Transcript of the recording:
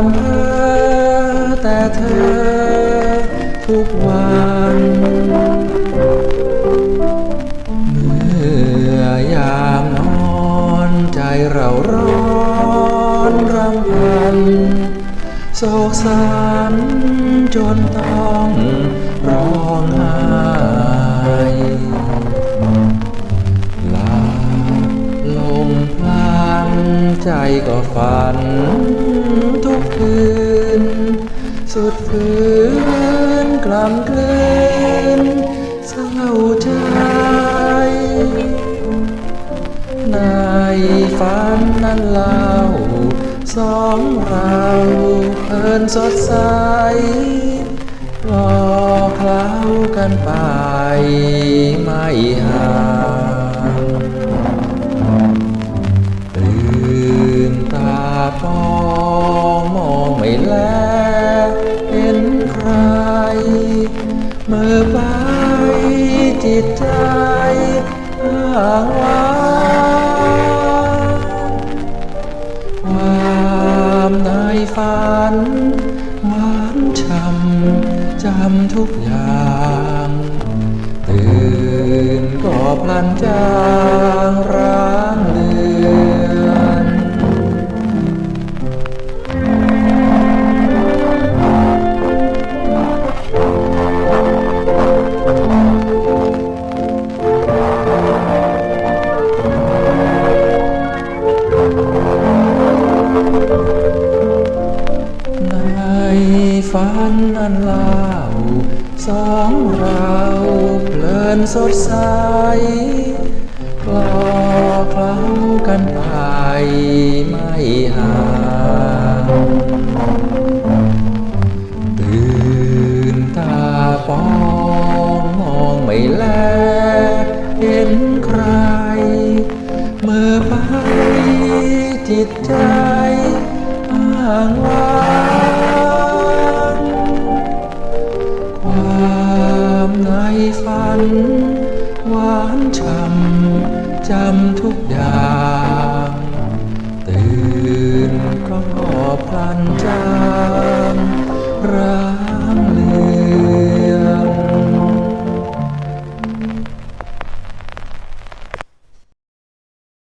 ามเพ้อแต่เธอทุกวันเมื่อยามนอนใจเราร้อนรำพันโศกสันจนต้องร้องไห้ใจก็ฝัน คืน สุดฝืนกล่ำกลืนเศร้าใจในฝันนั้นเล่าสองเราเพลินสดใสรอเคล้ากันไปไม่ห่า ความในฝันหวานช่ำจำทุกอย่าง ตื่นก็พลันจางรา ฝันอันเล่าสองเราเพลินสดใสกลอกเคล้ากันไปไม่ห่างตื่นตาปองมองไม่แล เห็นใคร เมื่อไปจิตใจห่างวาน หวานช่ำจำทุกอย่าง ตื่นก็พลันจำรัก